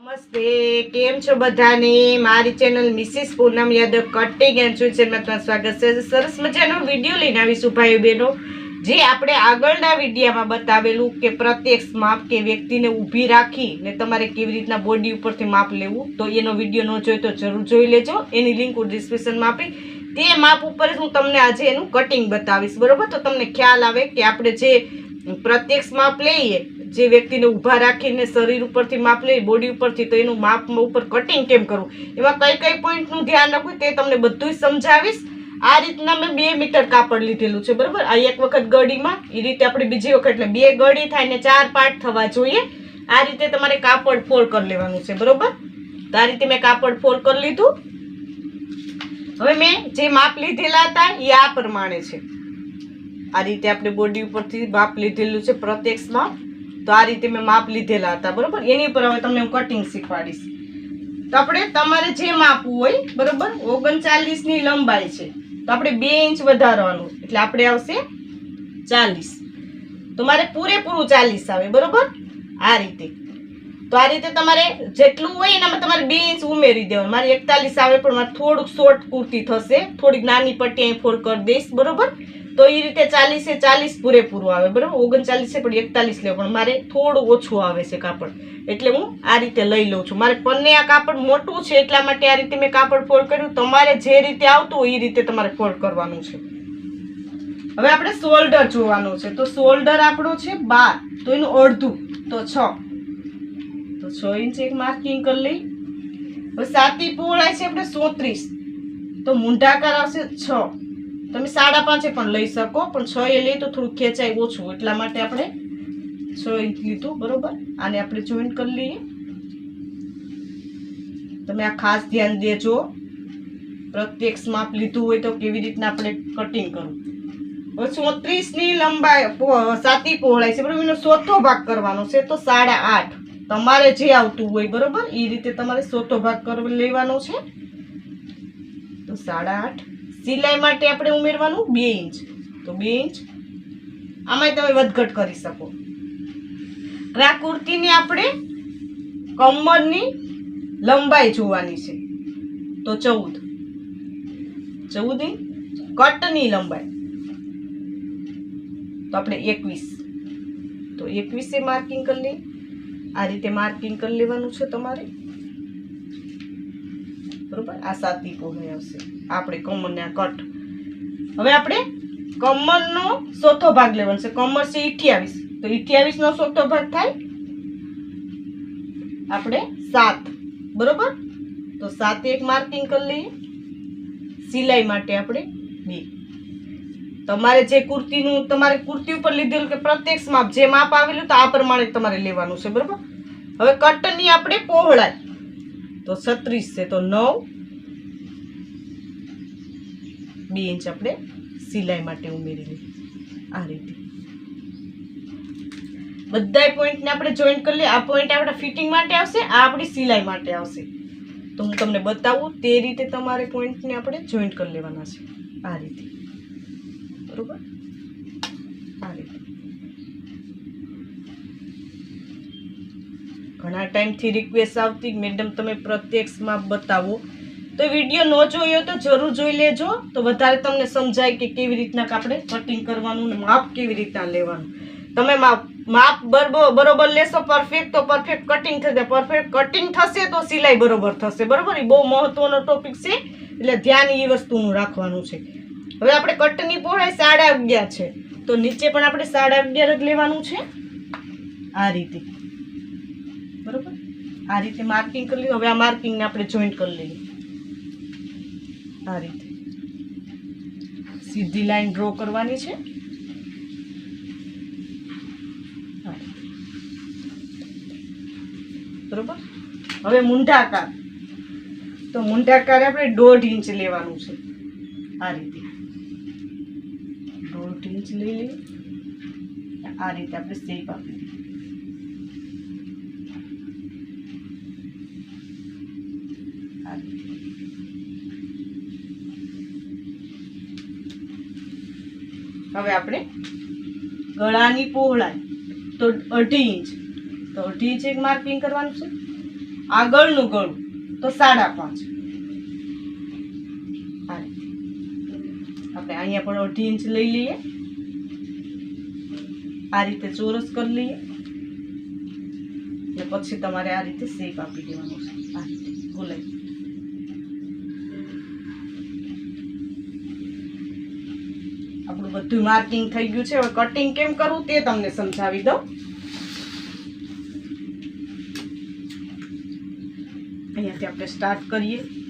નમસ્તે, કેમ છો બધાને? મારી channel Mrs Poonam Yadav cutting and સુચનમાં તમારું સ્વાગત છે. સરસ મજાનો વીડિયો લઈને આવીશું ભાઈઓ બહેનો. જે આપણે આગળના વિડીયામાં બતાવેલું કે પ્રત્યક્ષ માપ કે વ્યક્તિને ઊભી રાખી ને તમારે કેવી રીતના બોડી ઉપરથી માપ લેવું, તો એનો વીડિયો ન જોયો તો જરૂર જોઈ લેજો. એની લિંક હું ડિસ્ક્રિપ્શનમાં આપી તે માપ ઉપર જ હું તમને આજે એનું કટિંગ બતાવીશ, બરોબર? તો તમને ખ્યાલ આવે કે આપણે જે પ્રત્યક્ષ માપ લઈએ, જે વ્યક્તિને ઊભા રાખીને શરીર ઉપરથી માપ લઈએ બોડી ઉપરથી, તો એનું માપ ઉપર કટિંગ કેમ કરવું એમાં કઈ કઈ પોઈન્ટનું ધ્યાન રાખવું તે તમને બધું સમજાવીશ. આ રીતના મેં બે મીટર કાપડ લીધેલું છે, બરોબર? આ એક વખત ગળીમાં, એ રીતે આપણે બીજી વખત એટલે બે ગળી થાય ને ચાર પાર્ટ થવા જોઈએ. આ રીતે તમારે કાપડ ફોલ્ડ કરી લેવાનું છે, બરોબર? તો આ રીતે મેં કાપડ ફોલ્ડ કરી લીધું. હવે મેં જે માપ લીધેલા હતા એ આ પ્રમાણે છે. આ રીતે આપણે બોડી ઉપરથી માપ લીધેલું છે પ્રત્યક્ષ માપ. તો આ રીતે મેં માપ લીધેલા હતા, બરોબર? એની ઉપર હવે તમને હું કટિંગ શીખવાડીશ. તો આપણે તમારે જે માપવું હોય, બરોબર? ઓગણચાલીસની લંબાઈ છે. તો આપણે બે ઇંચ વધારવાનું, એટલે આપણે આવશે ચાલીસ. તો મારે પૂરેપૂરું ચાલીસ આવે, બરોબર? આ રીતે. તો આ રીતે તમારે જેટલું હોય એનામાં તમારે બે ઇંચ ઉમેરી દેવાનું. મારે એકતાલીસ આવે પણ મારે થોડુંક શોર્ટ કુર્તી થશે. થોડીક નાની પટ્ટી અહીં ફોલ્ડ કરી દઈશ, બરોબર? તો એ રીતે ચાલીસે ચાલીસ પૂરેપૂરું આવે, બરાબર? ઓગણચાલીસે પણ એકતાલીસ લેવું, પણ મારે થોડું ઓછું આવે છે કાપડ. એટલે હું આ રીતે લઈ લઉં છું. મારે પન્ને આ કાપડ મોટું છે એટલા માટે આ રીતે મેં કાપડ ફોલ્ડ કર્યું. તમારે જે રીતે આવતું હોય એ રીતે તમારે ફોલ્ડ કરવાનું છે. હવે આપણે શોલ્ડર જોવાનું છે. તો શોલ્ડર આપણો છે બાર, તો એનું અડધું, તો છ. તો છ ઇંચ એક માર્કિંગ કરી લઈ. સાતી પહોળાઈ છે આપણે સોત્રીસ. તો મૂંઢાકાર આવશે છ. તમે સાડા પાંચે પણ લઈ શકો, પણ છ એ લઈએ તો થોડું ખેંચાય ઓછું. એટલા માટે આપણે છ ઇંચ લીધું, બરોબર? આને આપણે જોઈન્ટ કરી લઈએ. તમે આ ખાસ ધ્યાન દેજો. પ્રત્યક્ષ માપ લીધું હોય તો કેવી રીતના આપણે કટિંગ કરવું. હવે ચોત્રીસની લંબાઈ સાતી પહોળાઈ છે, બરોબર? એનો ચોથો ભાગ કરવાનો છે, તો સાડા આઠ. તમારે જે આવતું હોય, બરોબર? એ રીતે તમારે સોતો ભાગ કરી લેવાનો છે. તો સાડા આઠ. સિલાઈ માટે આપણે ઉમેરવાનું બે ઇંચ. તો બે ઇંચ. આમાંય તમે વધઘટ કરી શકો. આ કુર્તીની આપણે કમરની લંબાઈ જોવાની છે. તો ચૌદ. ચૌદ ઇંચ. કટની લંબાઈ. તો આપણે એકવીસ. તો એકવીસે માર્કિંગ કરી લઈએ. આ રીતે માર્કિંગ કરી લેવાનું છે તમારે. બરોબર? આ સાતી પહોળાઈ આવશે. આપણે કમરને કટ હવે આપણે કમરનો ચોથો ભાગ લેવાનો છે. કમર છે અઠ્યાવીસ. તો અઠ્યાવીસ નો ચોથો ભાગ થાય આપણે સાત. બરોબર? તો સાત એક માર્કિંગ કરી લઈએ. સિલાઈ માટે આપણે બે. તમારે જે કુર્તીનું, તમારે કુર્તી ઉપર લીધેલું કે પ્રત્યક્ષ માપ જે માપ આવેલું તો આ પ્રમાણે તમારે લેવાનું છે, બરોબર? હવે કટની આપણે પહોળાઈ. તો છત્રીસ છે, તો નવ. બે ઇંચ આપણે સિલાઈ માટે ઉમેરી આ રીતે. બધા પોઈન્ટને આપણે જોઈન્ટ કરી લઈએ. આ પોઈન્ટ આપણા ફિટિંગ માટે આવશે, આ આપણી સિલાઈ માટે આવશે. તો હું તમને બતાવું, તે રીતે તમારે પોઈન્ટને આપણે જોઈન્ટ કરી લેવાના છે. આ રીતે. બરોબર? આ રીતે. ઘણા ટાઈમથી રિક્વેસ્ટ આવતી મેડમ તમે પ્રત્યક્ષમાં બતાવો. તો વીડિયો ન જોયો તો જરૂર જોઈ લેજો. તો વધારે તમને સમજાય કે કેવી રીતના આપણે કટિંગ કરવાનું ને માપ કેવી રીતના લેવાનું. તમે માપ માપ બરોબર લેશો પરફેક્ટ તો પરફેક્ટ કટિંગ થશે. પરફેક્ટ કટિંગ થશે તો સિલાઈ બરોબર થશે. બરોબર? એ બહુ મહત્વનો ટોપિક છે. એટલે ધ્યાન એ વસ્તુનું રાખવાનું છે. હવે આપણે કટની પહોળાઈ સાડા અગિયાર છે. તો નીચે પણ આપણે સાડા અગિયાર જ લેવાનું છે. આ રીતે. બરોબર? આ રીતે માર્કિંગ કરી લીધું. હવે આ માર્કિંગને આપણે જોઈન્ટ કરી લઈએ. આ રીતે. સીધી લાઈન ડ્રો કરવાની છે. બરોબર? હવે મૂંઢાકાર તો મૂંઢાકાર આપણે દોઢ ઇંચ લેવાનું છે. આ રીતે. લઈ લઈએ. આ રીતે આપણે શેપ આપી. હવે આપણે ગળાની પહોળાઈ, તો અઢી ઇંચ. તો અઢી ઇંચ એક માર્કિંગ કરવાનું છે. આગળનું ગળું, તો સાડા પાંચ. આપણે અહીંયા પણ અઢી ઇંચ લઈ લઈએ. આ રીતે ચોરસ કરી લઈએ. એટલે પછી તમારે આ રીતે શેપ આપી દેવાનો છે. આ રીતે. બોલાય. આપણું બધું માર્કિંગ થઈ ગયું છે. હવે કટિંગ કેમ કરવું તે તમને સમજાવી દઉં. અહીંયાથી આપણે સ્ટાર્ટ કરીએ.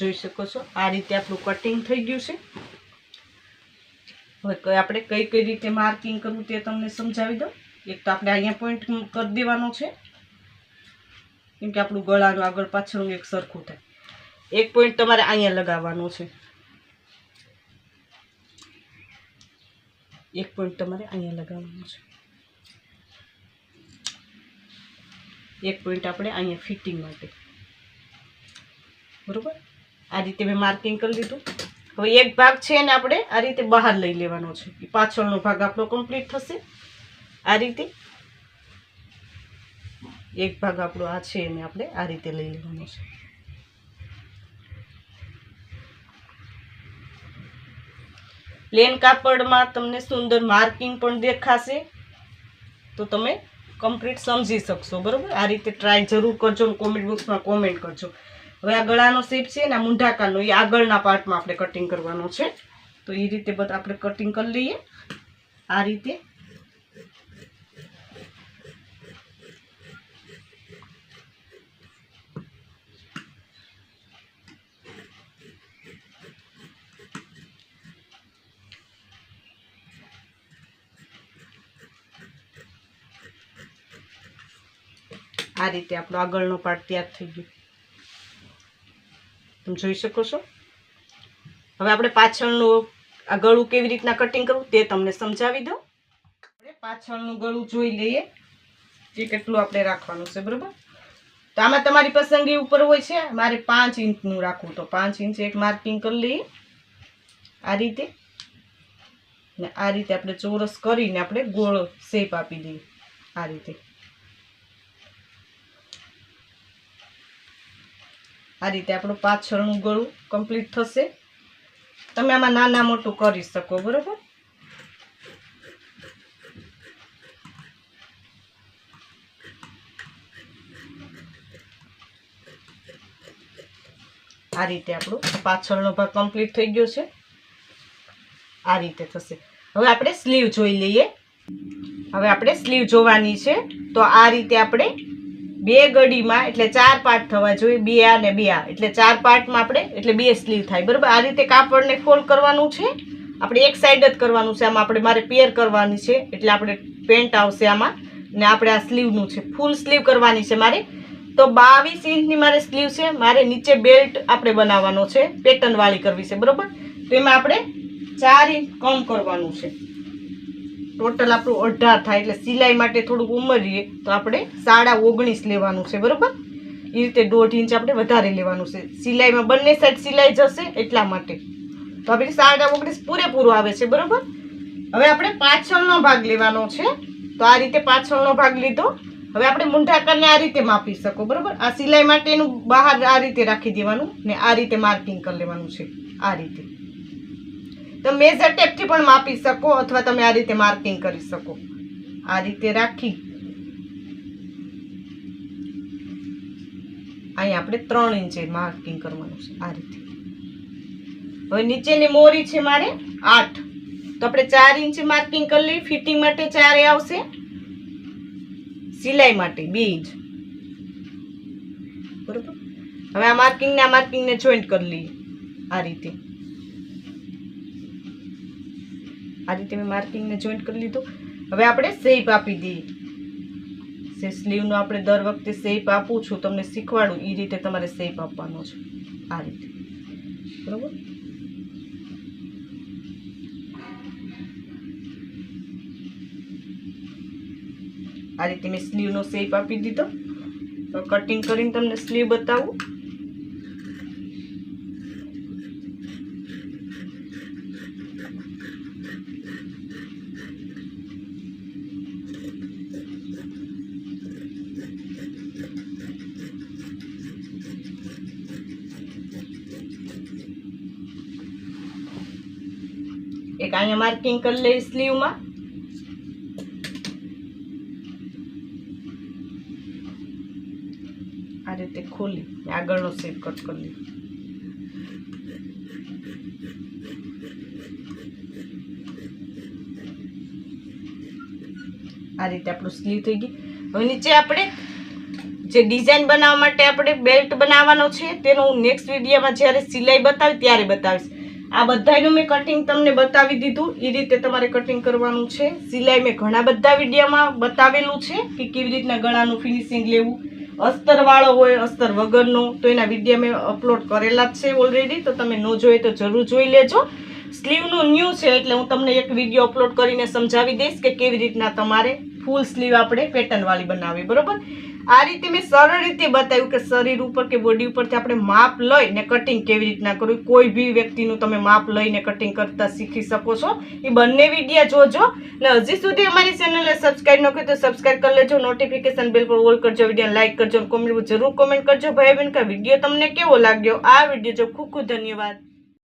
જોઈ શકો છો. આ રીતે આપણું કટિંગ થઈ ગયું છે. હવે આપણે કઈ કઈ રીતે માર્કિંગ કરવું તે તમને સમજાવી દઉં. એક તો આપણે અહીંયા પોઈન્ટ કરી દેવાનો છે. કેમ કે આપણું ગળાનું આગળ પાછળનું એક સરખું થાય. એક પોઈન્ટ તમારે અહીંયા લગાવવાનો છે. એક પોઈન્ટ તમારે અહીંયા લગાવવાનો છે. એક પોઈન્ટ આપણે અહીંયા ફિટિંગ માટે. બરોબર? આ રીતે મેં માર્કિંગ કરી લીધું હવે એક ભાગ છે એને આપણે આ રીતે બહાર લઈ લેવાનો છે. એ પાછળનો ભાગ આપણો કમ્પ્લીટ થશે. આ રીતે. એક ભાગ આપણો આ છે એને આપણે આ રીતે લઈ લેવાનો છે. પ્લેન કાપડમાં તમને સુંદર માર્કિંગ પણ દેખાશે. તો તમે કમ્પ્લીટ સમજી શકશો. બરાબર? આ રીતે ટ્રાય જરૂર કરજો કોમેન્ટ બોક્સમાં કોમેન્ટ કરજો. હવે આ ગળાનો શેપ છે ને આ મૂંઢાકાનો એ આગળના પાર્ટમાં આપણે કટિંગ કરવાનો છે. તો એ રીતે બધા, આપણે કટિંગ કરી લઈએ. આ રીતે. આ રીતે આપણો આગળનો પાર્ટ તૈયાર થઈ ગયો. જોઈ શકો છો. હવે આપણે પાછળનું આ ગળું કેવી રીતના કટિંગ કરવું તે તમને સમજાવી દઉં. આપણે પાછળનું ગળું જોઈ લઈએ કે કેટલું આપણે રાખવાનું છે, બરાબર? તો આમાં તમારી પસંદગી ઉપર હોય છે, મારે પાંચ ઇંચનું રાખવું, તો પાંચ ઇંચ એક માર્કિંગ કરી લઈએ. આ રીતે. ને આ રીતે આપણે ચોરસ કરીને આપણે ગોળ શેપ આપી દઈએ. આ રીતે. આ રીતે આપણું પાછળનું ગળું કમ્પ્લીટ થશે. તમે આમાં નાના મોટું કરી શકો, બરોબર? આ રીતે આપણું પાછળનો ભાગ કમ્પ્લીટ થઈ ગયો છે. આ રીતે થશે. હવે આપણે સ્લીવ જોઈ લઈએ. હવે આપણે સ્લીવ જોવાની છે. તો આ રીતે આપણે બે ગડીમાં, એટલે ચાર પાર્ટ થવા જોઈએ, બે આ ને બે આ. એટલે ચાર પાર્ટમાં આપણે, એટલે બે સ્લીવ થાય. બરાબર? આ રીતે કાપડને ફોલ્ડ કરવાનું છે. આપણે એક સાઈડ જ કરવાનું છે. આમાં આપણે મારે પેર કરવાની છે. એટલે આપણે પેન્ટ આવશે આમાં. ને આપણે આ સ્લીવનું છે. ફૂલ સ્લીવ કરવાની છે મારે. તો બાવીસ ઇંચની મારે સ્લીવ છે. મારે નીચે બેલ્ટ આપણે બનાવવાનો છે. પેટર્નવાળી કરવી છે. બરાબર? તો એમાં આપણે ચાર ઇંચ કમ કરવાનું છે. ટોટલ આપણું અઢાર થાય એટલે સિલાઈ માટે થોડુંક ઉમરીએ તો આપણે સાડા ઓગણીસ લેવાનું છે, બરાબર? એ રીતે દોઢ ઇંચ આપણે વધારે લેવાનું છે. સિલાઈમાં બંને સાઈડ સિલાઈ જશે એટલા માટે. તો આપણે સાડા ઓગણીસ પૂરેપૂરું આવે છે, બરાબર? હવે આપણે પાછળનો ભાગ લેવાનો છે. તો આ રીતે પાછળનો ભાગ લીધો. હવે આપણે મૂંઢાકરને આ રીતે માપી શકો, બરાબર? આ સિલાઈ માટેનું બહાર આ રીતે રાખી દેવાનું ને આ રીતે માર્કિંગ કરી લેવાનું છે, આ રીતે. તમે મેજર ટેપથી પણ માપી શકો અથવા તમે આ રીતે માર્કિંગ કરી શકો. આ રીતે રાખી. અહીંયા આપણે ત્રણ ઇંચે માર્કિંગ કરવાનું છે આ રીતે. હવે નીચેની મોરી છે મારે આઠ. તો આપણે ચાર ઇંચે માર્કિંગ કરી લઈએ. ફિટિંગ માટે ચારે આવશે. સિલાઈ માટે બે ઇંચ બરોબર? હવે આ માર્કિંગને આ માર્કિંગને જોઈન્ટ કરી લઈએ. આ રીતે. આ રીતે મેં માર્કિંગને જોઈન્ટ કરી લીધું. હવે આપણે શેપ આપી દઈએ. જે સ્લીવનો આપણે દર વખતે શેપ આપું છું, તમને શીખવાડું એ રીતે તમારે શેપ આપવાનો છે. આ રીતે. બરોબર? આ રીતે મેં સ્લીવનો શેપ આપી દીધો. કટિંગ કરીને તમને સ્લીવ બતાવું. એક અહીંયા માર્કિંગ કરી લઈ સ્લીવમાં આ રીતે ખોલી આગળનો સેપ કટ કરી લીધો. આ રીતે આપણું સ્લીવ થઈ ગઈ. હવે નીચે આપણે જે ડિઝાઇન બનાવવા માટે આપણે બેલ્ટ બનાવવાનો છે, તેનો હું નેક્સ્ટ વિડીયોમાં જ્યારે સિલાઈ બતાવી ત્યારે બતાવીશ. આ બધાનું મેં કટિંગ તમને બતાવી દીધું. એ રીતે તમારે કટિંગ કરવાનું છે. સિલાઈ મેં ઘણા બધા વિડીયોમાં બતાવેલું છે કે કેવી રીતના ગળાનું ફિનિશિંગ લેવું. અસ્તરવાળો હોય, અસ્તર વગરનો, તો એના વીડિયો મેં અપલોડ કરેલા જ છે ઓલરેડી તો તમે ન જોઈએ તો જરૂર જોઈ લેજો. સ્લીવનું ન્યૂ છે એટલે હું તમને એક વીડિયો અપલોડ કરીને સમજાવી દઈશ કે કેવી રીતના તમારે ફૂલ સ્લીવ આપણે પેટર્નવાળી બનાવવી, બરાબર? આ રીતે મેં સરળ રીતે બતાવ્યું કે શરીર ઉપર કે બોડી ઉપરથી આપણે માપ લઈને કટિંગ કેવી રીતના કરવું, કોઈ બી વ્યક્તિનું તમે માપ લઈને કટિંગ કરતા શીખી શકો છો. એ બંને વિડીયા જોજો. ને હજી સુધી અમારી ચેનલને સબસ્ક્રાઈબ ન કરી તો સબસ્ક્રાઈબ કરી લેજો. નોટિફિકેશન બેલ પર ઓલ કરજો વીડિયો લાઈક કરજો કોમેન્ટ જરૂર કોમેન્ટ કરજો. ભાઈ બહેન કે વીડિયો તમને કેવો લાગ્યો? આ વીડિયો જો ખૂબ ખૂબ ધન્યવાદ.